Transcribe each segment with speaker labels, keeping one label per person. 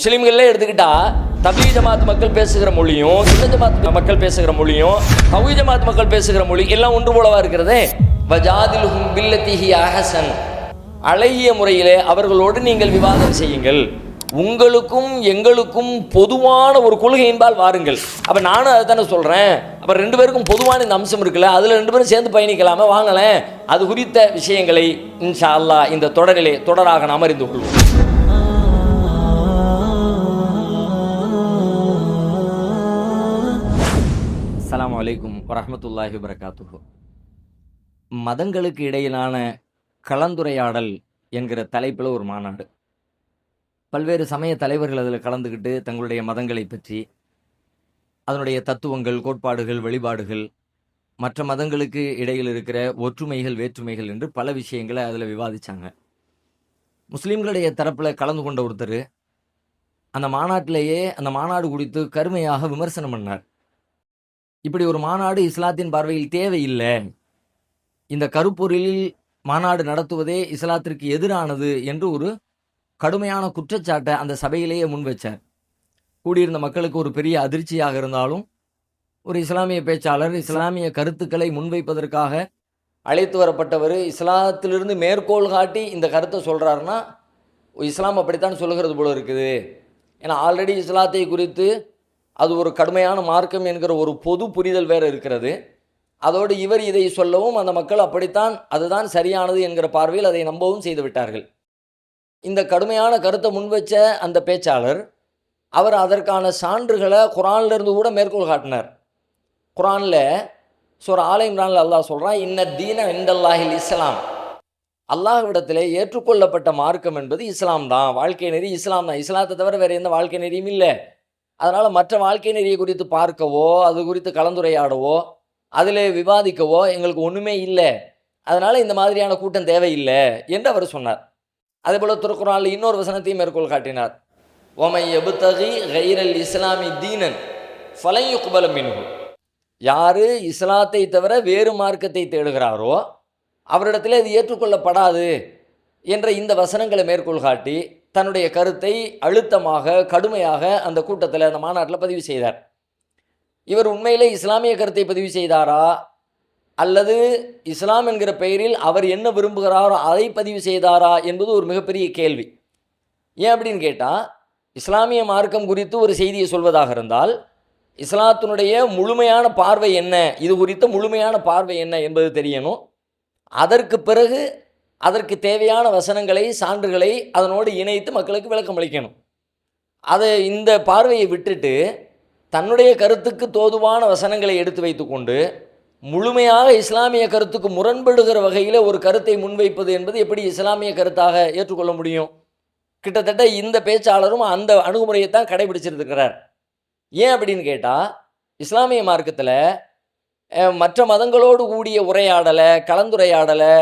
Speaker 1: முஸ்லீம்களே எடுத்துக்கிட்டா தபீ ஜமாத் மக்கள் பேசுகிற மொழியும் சின்ன ஜமாத் மக்கள் பேசுகிற மொழியும் தவி ஜமாத் மக்கள் பேசுகிற மொழி எல்லாம் ஒன்று போலவா இருக்கிறதே? வஜாதிலுஹும் பில்லத்திஹி அஹசன். அழகிய முறையிலே அவர்களோடு நீங்கள் விவாதம் செய்யுங்கள். உங்களுக்கும் எங்களுக்கும் பொதுவான ஒரு கொள்கையின்பால் வாருங்கள். அப்போ நானும் அதை தானே சொல்கிறேன் அப்போ ரெண்டு பேருக்கும் பொதுவான இந்த அம்சம் இருக்குல்ல அதில் ரெண்டு பேரும் சேர்ந்து பயணிக்கலாமே? வாங்கலேன் அது குறித்த விஷயங்களை இன்ஷா அல்லா இந்த தொடரிலே தொடராக நாம் அறிந்து கொள்வோம். அஸ்ஸலாமு அலைக்கும் வரமத்துல்லாஹி வரகாத்துஹோ மதங்களுக்கு இடையிலான கலந்துரையாடல் என்கிற தலைப்பில் ஒரு மாநாடு. பல்வேறு சமய தலைவர்கள் அதில் கலந்துக்கிட்டு தங்களுடைய மதங்களை பற்றி அதனுடைய தத்துவங்கள் கோட்பாடுகள் வழிபாடுகள் மற்ற மதங்களுக்கு இடையில் இருக்கிற ஒற்றுமைகள் வேற்றுமைகள் என்று பல விஷயங்களை அதில் விவாதித்தாங்க முஸ்லீம்களுடைய தரப்பில் கலந்து கொண்ட ஒருத்தர் அந்த மாநாட்டிலேயே அந்த மாநாடு குறித்து கருமையாக விமர்சனம் பண்ணார். இப்படி ஒரு மாநாடு இஸ்லாத்தின் பார்வையில் தேவையில்லை. இந்த கருப்பொருளில் மாநாடு நடத்துவதே இஸ்லாத்திற்கு எதிரானது என்று ஒரு கடுமையான குற்றச்சாட்டை அந்த சபையிலேயே முன்வைச்சார் கூடியிருந்த மக்களுக்கு ஒரு பெரிய அதிர்ச்சியாக இருந்தாலும் ஒரு இஸ்லாமிய பேச்சாளர் இஸ்லாமிய கருத்துக்களை முன்வைப்பதற்காக அழைத்து வரப்பட்டவர் இஸ்லாத்திலிருந்து மேற்கோள் காட்டி இந்த கருத்தை சொல்கிறாருன்னா இஸ்லாம் அப்படித்தான் சொல்லுகிறது போல இருக்குது. ஏன்னா ஆல்ரெடி இஸ்லாத்தை குறித்து அது ஒரு கடுமையான மார்க்கம் என்கிற ஒரு பொது புரிதல் வேறு இருக்கிறது. அதோடு இவர் இதை சொல்லவும் அந்த மக்கள் அப்படித்தான் அதுதான் சரியானது என்கிற பார்வையில் அதை நம்பவும் செய்து விட்டார்கள். இந்த கடுமையான கருத்தை முன்வச்ச அந்த பேச்சாளர் அவர் அதற்கான சான்றுகளை குரான்லேருந்து கூட மேற்கோள் காட்டினார். குரானில் சூர ஆலை இம்ரான்ல அல்லாஹ் சொல்கிறான் இன்ன தீன இந்தல்லாஹில் இஸ்லாம். அல்லாஹ்விடத்தில் ஏற்றுக்கொள்ளப்பட்ட மார்க்கம் என்பது இஸ்லாம் தான் வாழ்க்கை நெறி இஸ்லாம் தான் இஸ்லாத்தை தவிர வேறு எந்த வாழ்க்கை நெறியும் இல்லை. அதனால் மற்ற வாழ்க்கை நெறியை குறித்து பார்க்கவோ அது குறித்து கலந்துரையாடவோ அதில் விவாதிக்கவோ எங்களுக்கு ஒன்றுமே இல்லை. அதனால் இந்த மாதிரியான கூட்டம் தேவையில்லை என்று அவர் சொன்னார். அதேபோல் திருக்குறானில் இன்னொரு வசனத்தையும் மேற்கோள் காட்டினார். ஒமை எபுத்தகி கைரல் இஸ்லாமி தீனன் ஃபலையுக்பல மின்ஹு. யார் இஸ்லாத்தை தவிர வேறு மார்க்கத்தை தேடுகிறாரோ அவரிடத்தில் அது ஏற்றுக்கொள்ளப்படாது என்ற இந்த வசனங்களை மேற்கோள் காட்டி தன்னுடைய கருத்தை அழுத்தமாக கடுமையாக அந்த கூட்டத்தில் அந்த மாநாட்டில் பதிவு செய்தார். இவர் உண்மையிலே இஸ்லாமிய கருத்தை பதிவு செய்தாரா? அல்லது இஸ்லாம் என்கிற பெயரில் அவர் என்ன விரும்புகிறாரோ அதை பதிவு செய்தாரா என்பது ஒரு மிகப்பெரிய கேள்வி. ஏன் அப்படின்னு கேட்டால் இஸ்லாமிய மார்க்கம் குறித்து ஒரு செய்தியை சொல்வதாக இருந்தால் இஸ்லாத்தினுடைய முழுமையான பார்வை என்ன? இது குறித்த முழுமையான பார்வை என்ன என்பது தெரியணும். அதற்கு பிறகு அதற்கு தேவையான வசனங்களை சான்றுகளை அதனோடு இணைத்து மக்களுக்கு விளக்கம் அளிக்கணும். அதை இந்த பார்வையை விட்டுட்டு தன்னுடைய கருத்துக்கு தோதுவான வசனங்களை எடுத்து வைத்துக்கொண்டு முழுமையாக இஸ்லாமிய கருத்துக்கு முரண்படுகிற வகையில் ஒரு கருத்தை முன்வைப்பது என்பது எப்படி இஸ்லாமிய கருத்தாக ஏற்றுக்கொள்ள முடியும்? கிட்டத்தட்ட இந்த பேச்சாளரும் அந்த அணுகுமுறையை தான் கடைபிடிச்சிருக்கிறார். ஏன் அப்படின்னு கேட்டால் இஸ்லாமிய மார்க்கத்தில் மற்ற மதங்களோடு கூடிய உரையாடலை கலந்துரையாடலை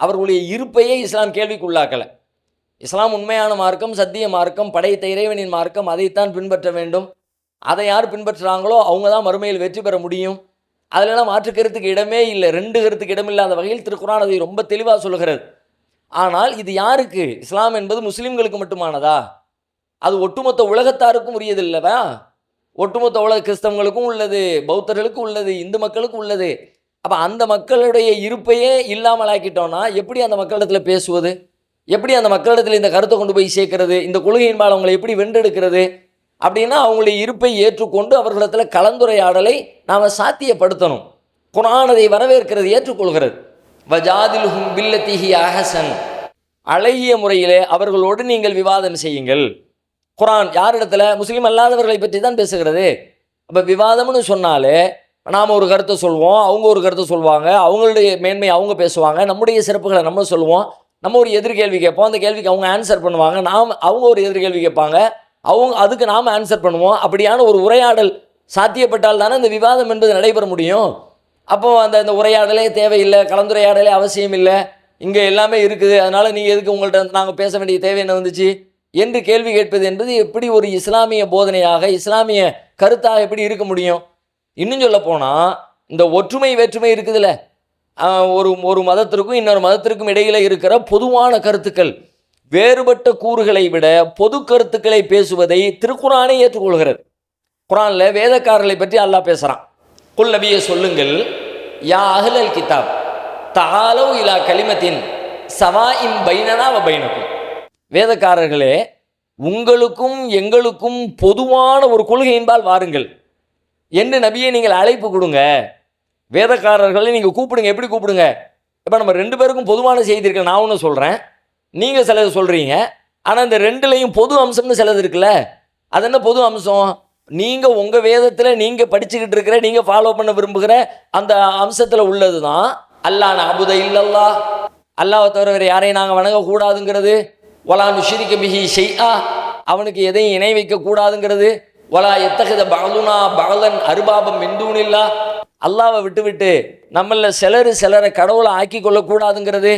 Speaker 1: அவர்களுடைய இருப்பையே இஸ்லாம் கேள்விக்குள்ளாக்கலை. இஸ்லாம் உண்மையான மார்க்கம் சத்திய மார்க்கம் படைத்த இறைவனின் மார்க்கம் அதைத்தான் பின்பற்ற வேண்டும். அதை யார் பின்பற்றுறாங்களோ அவங்க தான் மறுமையில் வெற்றி பெற முடியும். அதிலெல்லாம் மாற்று கருத்துக்கு இடமே இல்லை. ரெண்டு கருத்துக்கு இடமில்லாத வகையில் திருக்குறான் அதை ரொம்ப தெளிவாக சொல்கிறது ஆனால் இது யாருக்கு? இஸ்லாம் என்பது முஸ்லீம்களுக்கு மட்டுமானதா? அது ஒட்டுமொத்த உலகத்தாருக்கும் உரியதில்லவா ஒட்டுமொத்த உலக கிறிஸ்தவங்களுக்கும் உள்ளது பௌத்தர்களுக்கும் உள்ளது இந்து மக்களுக்கும் உள்ளது. அப்போ அந்த மக்களுடைய இருப்பையே இல்லாமல் ஆக்கிட்டோன்னா எப்படி அந்த மக்களிடத்தில் பேசுவது? எப்படி அந்த மக்களிடத்தில் இந்த கருத்தை கொண்டு போய் சேர்க்கறது? இந்த கொள்கையின்பால் அவங்களை எப்படி வென்றெடுக்கிறது? அப்படின்னா அவங்களுடைய இருப்பை ஏற்றுக்கொண்டு அவர்களிடத்தில் கலந்துரையாடலை நாம் சாத்தியப்படுத்தணும். குணானதை வரவேற்கிறது ஏற்றுக்கொள்கிறது. வஜாதிலுஹும் பில்லத்திஹி அஹசன். அழகிய முறையிலே அவர்களோடு நீங்கள் விவாதம் செய்யுங்கள். குரான் யாரிடத்துல? முஸ்லீம் அல்லாதவர்களை பற்றி தான் பேசுகிறது. அப்போ விவாதம்னு சொன்னாலே நாம் ஒரு கருத்தை சொல்வோம் அவங்க ஒரு கருத்தை சொல்லுவாங்க அவங்களுடைய மேன்மை அவங்க பேசுவாங்க நம்முடைய சிறப்புகளை நம்ம சொல்லுவோம் நம்ம ஒரு எதிர்கேள்வி கேட்போம் அந்த கேள்விக்கு அவங்க ஆன்சர் பண்ணுவாங்க. நாம் அவங்க ஒரு எதிர்கேள்வி கேட்பாங்க. அவங்க அதுக்கு நாம் ஆன்சர் பண்ணுவோம். அப்படியான ஒரு உரையாடல் சாத்தியப்பட்டால் தானே இந்த விவாதம் என்பது நடைபெற முடியும். அப்போ அந்த இந்த உரையாடலே தேவையில்லை கலந்துரையாடலே அவசியம் இல்லை. இங்கே எல்லாமே இருக்குது. அதனால் நீங்கள் எதுக்கு உங்கள்கிட்ட நாங்கள் பேச வேண்டிய தேவை என்ன வந்துச்சு? என்று கேள்வி கேட்பது என்பது எப்படி ஒரு இஸ்லாமிய போதனையாக இஸ்லாமிய கருத்தாக எப்படி இருக்க முடியும்? இன்னும் சொல்ல போனால் இந்த ஒற்றுமை வேற்றுமை இருக்குதுல்ல? ஒரு ஒரு மதத்திற்கும் இன்னொரு மதத்திற்கும் இடையில் இருக்கிற பொதுவான கருத்துக்கள். வேறுபட்ட கூறுகளை விட பொது கருத்துக்களை பேசுவதை திருக்குறானே ஏற்றுக்கொள்கிறது. குரானில் வேதக்காரர்களை பற்றி அல்லாஹ் பேசுகிறான் குல் நபியை சொல்லுங்கள். யா அஹ்லல் கிதாப். தாலோ இலா கலிமத்தின் சவா இம் பைனனா வ பைனக்கும். வேதக்காரர்களே உங்களுக்கும் எங்களுக்கும் பொதுவான ஒரு கொள்கையின்பால் வாருங்கள். என்று நபியை நீங்கள் அழைப்பு கொடுங்க. வேதக்காரர்களை நீங்கள் கூப்பிடுங்க. எப்படி கூப்பிடுங்க? இப்போ நம்ம ரெண்டு பேருக்கும் பொதுவான செய்தி இருக்கு நான் ஒன்று சொல்கிறேன் நீங்கள் சிலது சொல்கிறீங்க ஆனால் இந்த ரெண்டுலேயும் பொது அம்சம்னு சிலது இருக்குல்ல அது என்ன பொது அம்சம்? நீங்கள் உங்கள் வேதத்தில் நீங்கள் படிச்சுக்கிட்டு இருக்கிற நீங்கள் ஃபாலோ பண்ண விரும்புகிற அந்த அம்சத்தில் உள்ளது தான் அல்லா நபுத இல்லல்லா அல்லாவை தவிர வேறு யாரையும் நாங்கள் வணங்கக்கூடாதுங்கிறது. ஒலா நுஷிரிக்க பிஹி செய்யா அவனுக்கு எதையும் இணை வைக்கக்கூடாதுங்கிறது. வலா எத்தகத பகலுனா பகலன் அருபாபம் இந்துனில்லா அல்லாவை விட்டுவிட்டு நம்மள சிலர் சிலரை கடவுளை ஆக்கி கொள்ளக்கூடாதுங்கிறது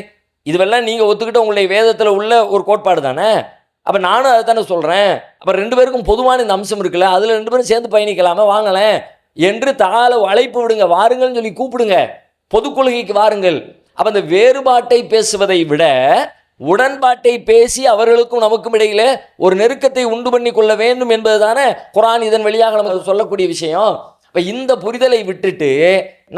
Speaker 1: இதுவெல்லாம் நீங்கள் ஒத்துக்கிட்டு உங்களுடைய வேதத்தில் உள்ள ஒரு கோட்பாடு தானே? அப்போ நானும் அதை தானே சொல்கிறேன் அப்போ ரெண்டு பேருக்கும் பொதுவான இந்த அம்சம் இருக்குல்ல அதில் ரெண்டு பேரும் சேர்ந்து பயணிக்கலாமா வாங்களேன். என்று தாள அழைப்பு விடுங்க வாருங்கள்னு சொல்லி கூப்பிடுங்க. பொது கொள்கைக்கு வாருங்கள். அப்போ அந்த வேறுபாட்டை பேசுவதை விட உடன்பாட்டை பேசி அவர்களுக்கும் நமக்கும் இடையில ஒரு நெருக்கத்தை உண்டு பண்ணி கொள்ள வேண்டும் என்பதுதானே குரான் இதன் வழியாக நமக்கு சொல்லக்கூடிய விஷயம். இப்போ இந்த புரிதலை விட்டுட்டு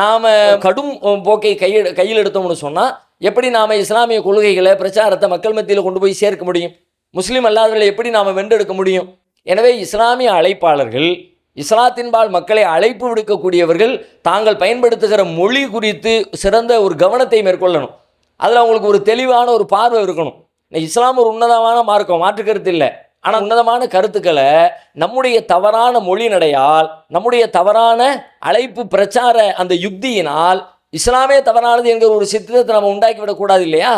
Speaker 1: நாம் கடும் போக்கை கையில் கையில் எடுத்தோம்னு சொன்னால் எப்படி நாம் இஸ்லாமிய கொள்கைகளை பிரச்சாரத்தை மக்கள் மத்தியில் கொண்டு போய் சேர்க்க முடியும்? முஸ்லீம் அல்லாதவர்களை எப்படி நாம் வென்றெடுக்க முடியும்? எனவே இஸ்லாமிய அழைப்பாளர்கள் இஸ்லாத்தின்பால் மக்களை அழைப்பு விடுக்கக்கூடியவர்கள் தாங்கள் பயன்படுத்துகிற மொழி குறித்து சிறந்த ஒரு கவனத்தை மேற்கொள்ளணும். அதில் அவங்களுக்கு ஒரு தெளிவான ஒரு பார்வை இருக்கணும். இஸ்லாம் ஒரு உன்னதமான மார்க்கம் மாற்றுக்கருத்து இல்லை. ஆனால் உன்னதமான கருத்துக்களை நம்முடைய தவறான மொழி நடையால் நம்முடைய தவறான அழைப்பு பிரச்சார அந்த யுக்தியினால் இஸ்லாமே தவறானது என்கிற ஒரு சித்திரத்தை நம்ம உண்டாக்கி விடக்கூடாது இல்லையா?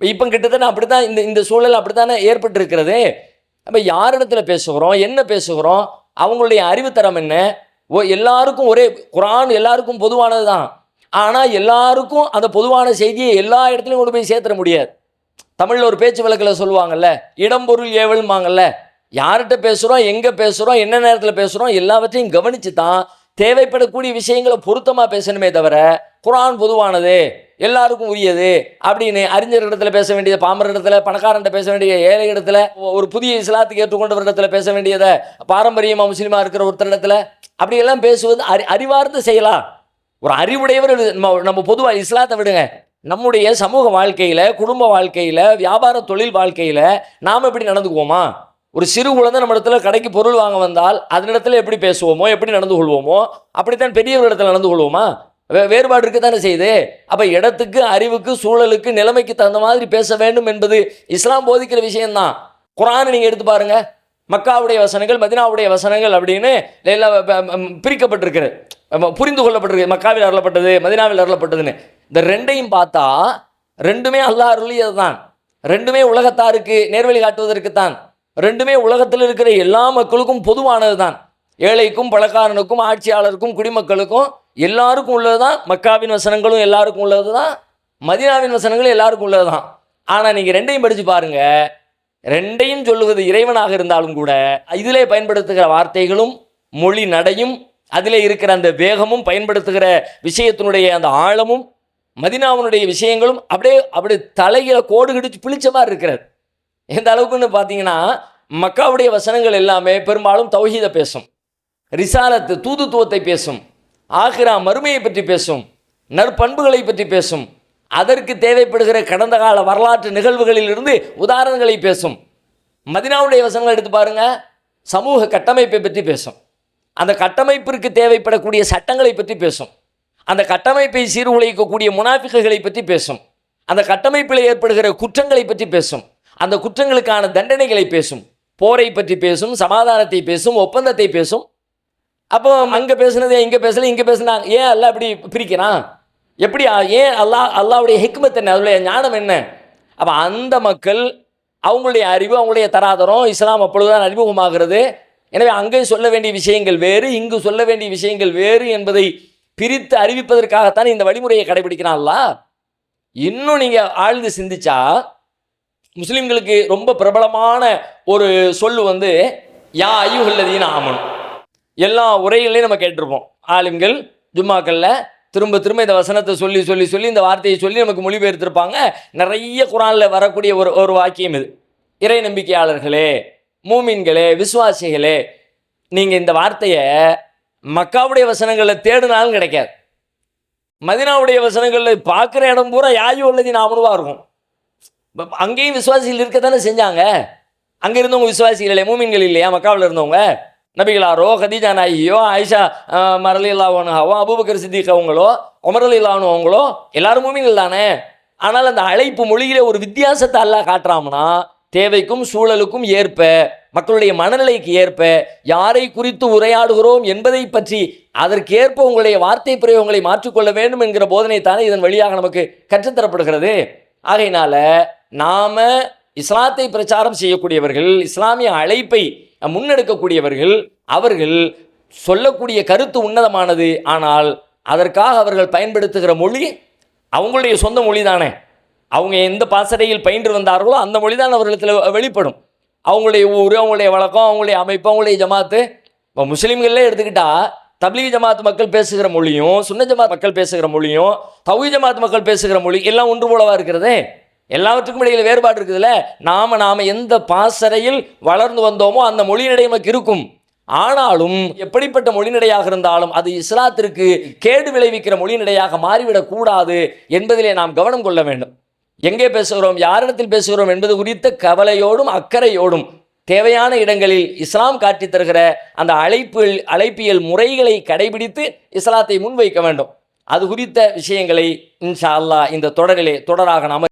Speaker 1: இப்போ கிட்டத்தட்ட அப்படி தான் இந்த இந்த சூழல் அப்படி தானே நம்ம இருக்கிறது யாரிடத்துல பேசுகிறோம்? என்ன பேசுகிறோம்? அவங்களுடைய அறிவுத்தரம் என்ன? ஓ எல்லாருக்கும் ஒரே குரான் எல்லாருக்கும் பொதுவானது தான் ஆனால் எல்லாருக்கும் அந்த பொதுவான செய்தியை எல்லா இடத்துலையும் கொண்டு போய் சேர்த்துட முடியாது. தமிழில் ஒரு பேச்சு வழக்கில் சொல்லுவாங்கல்ல இடம்பொருள் ஏவல்மாங்கல்ல யார்கிட்ட பேசுகிறோம் எங்கே பேசுகிறோம் என்ன நேரத்தில் பேசுகிறோம் எல்லாவற்றையும் கவனித்து தான் தேவைப்படக்கூடிய விஷயங்களை பொருத்தமாக பேசணுமே தவிர குரான் பொதுவானது எல்லாருக்கும் உரியது அப்படின்னு அறிஞர் இடத்துல பேச வேண்டியது பாமர இடத்துல பணக்காரன்ட்ட பேச வேண்டிய ஏழை இடத்துல ஒரு புதிய இஸ்லாத்துக்கு ஏற்றுக்கொண்டவர் இடத்துல பேச வேண்டியதை பாரம்பரியமாக முஸ்லீமாக இருக்கிற ஒருத்தர் இடத்துல அப்படியெல்லாம் பேசுவது அறி அறிவார்ந்து செய்யலாம். ஒரு அறிவுடையவர் நம்ம நம்ம பொதுவாக இஸ்லாத்தை விடுங்க. நம்முடைய சமூக வாழ்க்கையில் குடும்ப வாழ்க்கையில் வியாபார தொழில் வாழ்க்கையில் நாம் எப்படி நடந்துக்குவோமா? ஒரு சிறு குழந்தை நம்ம இடத்துல கடைக்கு பொருள் வாங்க வந்தால் அதனிடத்துல எப்படி பேசுவோமோ எப்படி நடந்து கொள்வோமோ அப்படித்தான் பெரியவர் இடத்துல நடந்து கொள்வோமா? வே வேறுபாடு இருக்கு தானே செய்யுது? அப்போ இடத்துக்கு அறிவுக்கு சூழலுக்கு நிலைமைக்கு தகுந்த மாதிரி பேச வேண்டும் என்பது இஸ்லாம் போதிக்கிற விஷயம்தான். குரானை நீங்கள் எடுத்து பாருங்கள் மக்காவுடைய வசனங்கள் மதினாவுடைய வசனங்கள் அப்படின்னு எல்லாம் பிரிக்கப்பட்டிருக்கிறது. புரிந்து கொள்ளப்பட்டிருக்கு மக்காவில் அருளப்பட்டது மதினாவில் அருளப்பட்டதுன்னு. இந்த ரெண்டையும் பார்த்தா ரெண்டுமே அல்லாஹ் அருளியது தான் ரெண்டுமே உலகத்தாருக்கு நேர்வழி காட்டுவதற்கு தான் ரெண்டுமே உலகத்தில் இருக்கிற எல்லா மக்களுக்கும் பொதுவானது தான் ஏழைக்கும் பழக்காரனுக்கும் ஆட்சியாளருக்கும் குடிமக்களுக்கும் எல்லாருக்கும் உள்ளது தான் மக்காவின் வசனங்களும் எல்லாருக்கும் உள்ளது தான் மதினாவின் வசனங்களும் எல்லாருக்கும் உள்ளது தான் ஆனால் நீங்கள் ரெண்டையும் படித்து பாருங்கள் ரெண்டையும் சொல்லுவது இறைவனாக இருந்தாலும் கூட இதிலே பயன்படுத்துகிற வார்த்தைகளும் மொழி நடையும் அதில் இருக்கிற அந்த வேகமும் பயன்படுத்துகிற விஷயத்தினுடைய அந்த ஆழமும் மதினாவனுடைய விஷயங்களும் அப்படியே அப்படி தலையில கோடு கிடிச்சு பிழிச்ச மாதிரி இருக்கிறது. எந்த அளவுக்குன்னு பார்த்தீங்கன்னா மக்காவுடைய வசனங்கள் எல்லாமே பெரும்பாலும் தௌஹீதை பேசும். ரிசாலத்து தூதுத்துவத்தை பேசும். ஆகிரா மறுமையை பற்றி பேசும். நற்பண்புகளை பற்றி பேசும். அதற்கு தேவைப்படுகிற கடந்த கால வரலாற்று நிகழ்வுகளிலிருந்து உதாரணங்களை பேசும். மதினாவுடைய வசனங்கள் எடுத்து பாருங்க. சமூக கட்டமைப்பை பற்றி பேசும். அந்த கட்டமைப்பிற்கு தேவைப்படக்கூடிய சட்டங்களை பற்றி பேசும். அந்த கட்டமைப்பை சீர்குலைக்கக்கூடிய முனாஃபிக்குகளை பற்றி பேசும். அந்த கட்டமைப்பில் ஏற்படுகிற குற்றங்களை பற்றி பேசும். அந்த குற்றங்களுக்கான தண்டனைகளை பேசும். போரை பற்றி பேசும் சமாதானத்தை பேசும் ஒப்பந்தத்தை பேசும். அப்போ அங்கே பேசுனது இங்கே பேசல இங்கே பேசுனாங்க. ஏன் அல்ல அப்படி பிரிக்கிறான்? எப்படி ஏன் அல்லாஹ் அல்லாவுடைய ஹிக்மத் என்ன? அதனுடைய ஞானம் என்ன? அப்போ அந்த மக்கள் அவங்களுடைய அறிவு அவங்களுடைய தராதரம் இஸ்லாம் அப்பொழுதுதான் அறிமுகமாகிறது. எனவே அங்கே சொல்ல வேண்டிய விஷயங்கள் வேறு இங்கு சொல்ல வேண்டிய விஷயங்கள் வேறு என்பதை பிரித்து அறிவிப்பதற்காகத்தான் இந்த வழிமுறையை கடைபிடிக்கிறான்ல இன்னும் நீங்கள் ஆழ்ந்து சிந்திச்சா முஸ்லீம்களுக்கு ரொம்ப பிரபலமான ஒரு சொல் வந்து யா ஐயுகல்லதீன ஆமன். எல்லா உரைகளையும் நம்ம கேட்டிருப்போம். ஆலிம்கள் ஜும்மாக்களில் திரும்ப திரும்ப இந்த வசனத்தை சொல்லி சொல்லி சொல்லி இந்த வார்த்தையை சொல்லி நமக்கு மொழிபெயர்த்திருப்பாங்க. நிறைய குரானில் வரக்கூடிய ஒரு ஒரு வாக்கியம் இது.
Speaker 2: இறை நம்பிக்கையாளர்களே மூமின்களே விசுவாசிகளே நீங்கள் இந்த வார்த்தையை மக்காவுடைய வசனங்களில் தேடினாலும் கிடைக்காது. மதினாவுடைய வசனங்களில் பார்க்குற இடம் பூரா யாயு உள்ளதி நாமனுவா இருக்கும். அங்கேயும் விசுவாசிகள் இருக்க தானே செஞ்சாங்க? அங்கே இருந்தவங்க விசுவாசிகள் இல்லையா? மூமின்கள் இல்லையா? மக்காவில் இருந்தவங்க? நபிகளாரோ கதீஜா நாயியோ ஆயிஷா மரலி இல்லாவனுகாவோ அபுபக்கர் சித்திக் அவங்களோ உமரலி இல்லாவனு அவங்களோ எல்லாரும் மூமிகள் தானே? ஆனால் அந்த அழைப்பு மொழியிலே ஒரு வித்தியாசத்தை அல்லா காட்டுறாம்னா தேவைக்கும் சூழலுக்கும் ஏற்ப மக்களுடைய மனநிலைக்கு ஏற்ப யாரை குறித்து உரையாடுகிறோம் என்பதை பற்றி அதற்கேற்ப உங்களுடைய வார்த்தை பிரயோகங்களை மாற்றிக்கொள்ள வேண்டும் என்கிற போதனை தானே இதன் வழியாக நமக்கு கற்றுத்தரப்படுகிறது. ஆகையினால நாம இஸ்லாத்தை பிரச்சாரம் செய்யக்கூடியவர்கள் இஸ்லாமிய அழைப்பை முன்னெடுக்கக்கூடியவர்கள் அவர்கள் சொல்லக்கூடிய கருத்து உன்னதமானது. ஆனால் அதற்காக அவர்கள் பயன்படுத்துகிற மொழி அவங்களுடைய சொந்த மொழி தானே அவங்க எந்த பாசறையில் பயின்று வந்தார்களோ அந்த மொழி தான் அவர்களிடத்தில் வெளிப்படும். அவங்களுடைய ஊர் அவங்களுடைய வழக்கம் அவங்களுடைய அமைப்பு அவங்களுடைய ஜமாத்து. இப்போ முஸ்லீம்களே எடுத்துக்கிட்டால் தப்லீக் ஜமாத் மக்கள் பேசுகிற மொழியும் சுன்ன ஜமாத் மக்கள் பேசுகிற மொழியும் தவி ஜமாத் மக்கள் பேசுகிற மொழி எல்லாம் ஒன்று போலவா இருக்கிறதே? எல்லாவற்றுக்கும் இடையில வேறுபாடு இருக்குதுல்ல? நாம நாம எந்த பாசறையில் வளர்ந்து வந்தோமோ அந்த மொழியினடை நமக்கு இருக்கும். ஆனாலும் எப்படிப்பட்ட மொழிநடையாக இருந்தாலும் அது இஸ்லாத்திற்கு கேடு விளைவிக்கிற மொழிநடையாக மாறிவிடக்கூடாது என்பதிலே நாம் கவனம் கொள்ள வேண்டும். எங்கே பேசுகிறோம்? யாரிடத்தில் பேசுகிறோம் என்பது குறித்த கவலையோடும் அக்கறையோடும் தேவையான இடங்களில் இஸ்லாம் காட்டி தருகிற அந்த அழைப்பு அழைப்பியல் முறைகளை கடைபிடித்து இஸ்லாத்தை முன்வைக்க வேண்டும். அது குறித்த விஷயங்களை இன்ஷா அல்லா இந்த தொடரிலே தொடராக நாம்